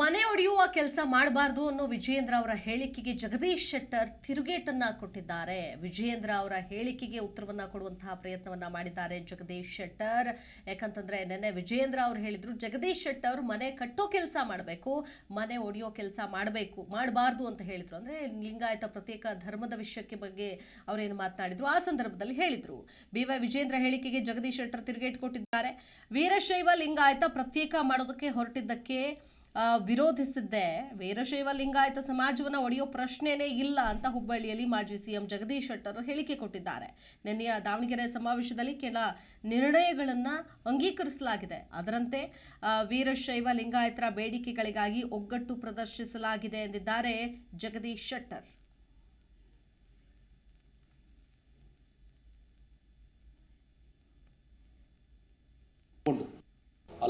ಮನೆ ಒಡೆಯುವ ಕೆಲಸ ಮಾಡಬಾರ್ದು ಅನ್ನೋ ವಿಜಯೇಂದ್ರ ಅವರ ಹೇಳಿಕೆಗೆ ಜಗದೀಶ್ ಶೆಟ್ಟರ್ ತಿರುಗೇಟನ್ನ ಕೊಟ್ಟಿದ್ದಾರೆ. ವಿಜಯೇಂದ್ರ ಅವರ ಹೇಳಿಕೆಗೆ ಉತ್ತರವನ್ನ ಕೊಡುವಂತಹ ಪ್ರಯತ್ನವನ್ನ ಮಾಡಿದ್ದಾರೆ ಜಗದೀಶ್ ಶೆಟ್ಟರ್. ಯಾಕಂತಂದ್ರೆ ನೆನ್ನೆ ವಿಜಯೇಂದ್ರ ಅವರು ಹೇಳಿದ್ರು, ಜಗದೀಶ್ ಶೆಟ್ಟರ್ ಮನೆ ಕಟ್ಟೋ ಕೆಲಸ ಮಾಡಬೇಕು, ಮನೆ ಒಡೆಯೋ ಕೆಲಸ ಮಾಡಬೇಕು, ಮಾಡಬಾರ್ದು ಅಂತ ಹೇಳಿದ್ರು. ಅಂದ್ರೆ ಲಿಂಗಾಯತ ಪ್ರತ್ಯೇಕ ಧರ್ಮದ ವಿಷಯಕ್ಕೆ ಬಗ್ಗೆ ಅವರೇನು ಮಾತನಾಡಿದ್ರು? ಆ ಸಂದರ್ಭದಲ್ಲಿ ಹೇಳಿದ್ರು. ಬಿ ವೈ ವಿಜೇಂದ್ರ ಹೇಳಿಕೆಗೆ ಜಗದೀಶ್ ಶೆಟ್ಟರ್ ತಿರುಗೇಟ್ ಕೊಟ್ಟಿದ್ದಾರೆ. ವೀರಶೈವ ಲಿಂಗಾಯತ ಪ್ರತ್ಯೇಕ ಮಾಡೋದಕ್ಕೆ ಹೊರಟಿದ್ದಕ್ಕೆ ವಿರೋಧಿಸಿದ್ದೆ. ವೀರಶೈವ ಲಿಂಗಾಯತ ಸಮಾಜವನ್ನು ಒಡೆಯೋ ಪ್ರಶ್ನೆನೇ ಇಲ್ಲ ಅಂತ ಹುಬ್ಬಳ್ಳಿಯಲ್ಲಿ ಮಾಜಿ ಸಿಎಂ ಜಗದೀಶ್ ಶೆಟ್ಟರ್ ಹೇಳಿಕೆ ಕೊಟ್ಟಿದ್ದಾರೆ. ನಿನ್ನೆಯ ದಾವಣಗೆರೆ ಸಮಾವೇಶದಲ್ಲಿ ಕೆಲ ನಿರ್ಣಯಗಳನ್ನು ಅಂಗೀಕರಿಸಲಾಗಿದೆ. ಅದರಂತೆ ವೀರಶೈವ ಲಿಂಗಾಯತರ ಬೇಡಿಕೆಗಳಿಗಾಗಿ ಒಗ್ಗಟ್ಟು ಪ್ರದರ್ಶಿಸಲಾಗಿದೆ ಎಂದಿದ್ದಾರೆ ಜಗದೀಶ್ ಶೆಟ್ಟರ್ ಕೊಂಡು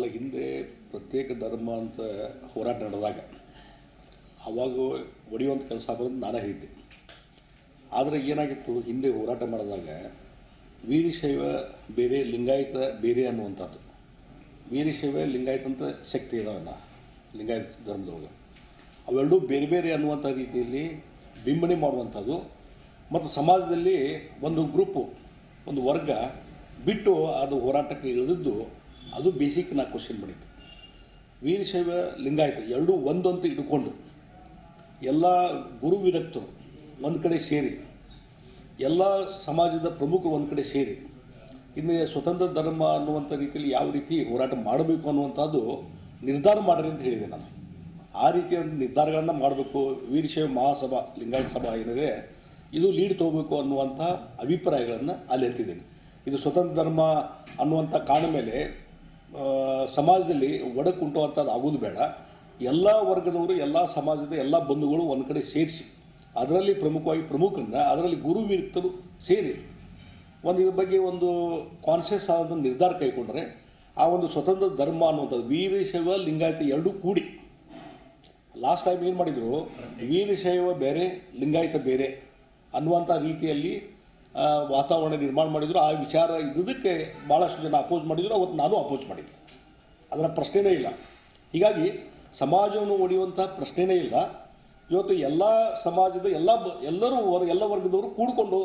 ಅಲ್ಲ ಹಿಂದೆ ಪ್ರತ್ಯೇಕ ಧರ್ಮ ಅಂತ ಹೋರಾಟ ನಡೆದಾಗ ಆವಾಗ ಒಡೆಯುವಂಥ ಕೆಲಸ ಆಗೋದು ನಾನು ಹೇಳಿದ್ದೆ. ಆದರೆ ಏನಾಗಿತ್ತು? ಹಿಂದೆ ಹೋರಾಟ ಮಾಡಿದಾಗ ವೀರಶೈವ ಬೇರೆ, ಲಿಂಗಾಯತ ಬೇರೆ ಅನ್ನುವಂಥದ್ದು. ವೀರಶೈವ, ಲಿಂಗಾಯತ ಅಂತ ಶಕ್ತಿ ಇದಾವಲ್ಲ, ಲಿಂಗಾಯತ ಧರ್ಮದೊಳಗೆ. ಅವೆರಡೂ ಬೇರೆ ಬೇರೆ ಅನ್ನುವಂಥ ರೀತಿಯಲ್ಲಿ ಬಿಂಬಣೆ ಮಾಡುವಂಥದ್ದು. ಮತ್ತು ಸಮಾಜದಲ್ಲಿ ಒಂದು ಗ್ರೂಪು, ಒಂದು ವರ್ಗ ಬಿಟ್ಟು ಅದು ಹೋರಾಟಕ್ಕೆ ಇಳಿದಿದ್ದು ಅದು ಬೇಸಿಕ್ ನಾ ಕ್ವಶನ್ ಮಾಡಿದ್ದು ವೀರಶೈವ ಲಿಂಗಾಯತ ಎರಡೂ ಒಂದಂತ ಇಟ್ಕೊಂಡು ಎಲ್ಲ ಗುರು ವಿರಕ್ತರು ಒಂದು ಕಡೆ ಸೇರಿ, ಎಲ್ಲ ಸಮಾಜದ ಪ್ರಮುಖರು ಒಂದು ಕಡೆ ಸೇರಿ, ಇನ್ನು ಸ್ವತಂತ್ರ ಧರ್ಮ ಅನ್ನುವಂಥ ರೀತಿಯಲ್ಲಿ ಯಾವ ರೀತಿ ಹೋರಾಟ ಮಾಡಬೇಕು ಅನ್ನುವಂಥದ್ದು ನಿರ್ಧಾರ ಮಾಡಿರಿ ಅಂತ ಹೇಳಿದೆ ನಾನು. ಆ ರೀತಿಯ ನಿರ್ಧಾರಗಳನ್ನು ಮಾಡಬೇಕು. ವೀರಶೈವ ಮಹಾಸಭಾ, ಲಿಂಗಾಯತ ಸಭಾ ಏನಿದೆ, ಇದು ಲೀಡ್ ತಗೋಬೇಕು ಅನ್ನುವಂಥ ಅಭಿಪ್ರಾಯಗಳನ್ನು ಅಲ್ಲಿ ಎತ್ತಿದ್ದೀನಿ ಇದು ಸ್ವತಂತ್ರ ಧರ್ಮ ಅನ್ನುವಂಥ ಕಾರಣ ಮೇಲೆ ಆ, ಒಡಕು ಉಂಟುವಂಥದ್ದು ಆಗೋದು ಬೇಡ. ಎಲ್ಲ ವರ್ಗದವರು ಎಲ್ಲ ಸಮಾಜದ ಎಲ್ಲ ಬಂಧುಗಳು ಒಂದು ಕಡೆ ಸೇರಿಸಿ ಅದರಲ್ಲಿ ಪ್ರಮುಖವಾಗಿ ಪ್ರಮುಖರನ್ನ ಅದರಲ್ಲಿ ಗುರು ವಿರಕ್ತರು ಸೇರಿ ಒಂದು ಇದ್ರ ಬಗ್ಗೆ ಒಂದು ಕಾನ್ಸಿಯಸ್ ಆದಂಥ ನಿರ್ಧಾರ ಕೈಗೊಂಡ್ರೆ ಆ ಒಂದು ಸ್ವತಂತ್ರ ಧರ್ಮ ಅನ್ನುವಂಥದ್ದು ವೀರಶೈವ ಲಿಂಗಾಯತ ಎರಡೂ ಕೂಡಿ. ಲಾಸ್ಟ್ ಟೈಮ್ ಏನು ಮಾಡಿದರು ವೀರಶೈವ ಬೇರೆ ಲಿಂಗಾಯತ ಬೇರೆ ಅನ್ನುವಂಥ ರೀತಿಯಲ್ಲಿ ವಾತಾವರಣ ನಿರ್ಮಾಣ ಮಾಡಿದ್ರು. ಆ ವಿಚಾರ ಇದ್ದುದಕ್ಕೆ ಭಾಳಷ್ಟು ಜನ ಅಪೋಸ್ ಮಾಡಿದ್ರು. ಅವತ್ತು ನಾನು ಅಪೋಸ್ ಮಾಡಿದ್ದೆ. ಅದರ ಪ್ರಶ್ನೆನೇ ಇಲ್ಲ. ಹೀಗಾಗಿ ಸಮಾಜವನ್ನು ಒಡೆಯುವಂತಹ ಪ್ರಶ್ನೆನೇ ಇಲ್ಲ. ಇವತ್ತು ಎಲ್ಲ ಸಮಾಜದ ಎಲ್ಲ ಎಲ್ಲರೂ ಎಲ್ಲ ವರ್ಗದವರು ಕೂಡಿಕೊಂಡು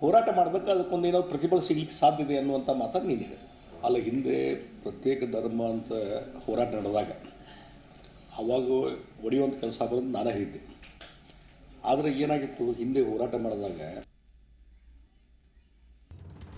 ಹೋರಾಟ ಮಾಡೋದಕ್ಕೆ ಅದಕ್ಕೊಂದು ಏನೋ ಪ್ರತಿಫಲ ಸಿಗ್ಲಿಕ್ಕೆ ಸಾಧ್ಯ ಇದೆ ಅನ್ನುವಂಥ ಮಾತು ನೀನಿದೆ ಅಲ್ಲ, ಹಿಂದೆ ಪ್ರತ್ಯೇಕ ಧರ್ಮ ಅಂತ ಹೋರಾಟ ನಡೆದಾಗ ಅವಾಗ ಒಡೆಯುವಂಥ ಕೆಲಸ ಆಗೋದು ನಾನೇ ಹೇಳಿದ್ದೆ. ಆದರೆ ಏನಾಗಿತ್ತು? ಹಿಂದೆ ಹೋರಾಟ ಮಾಡಿದಾಗ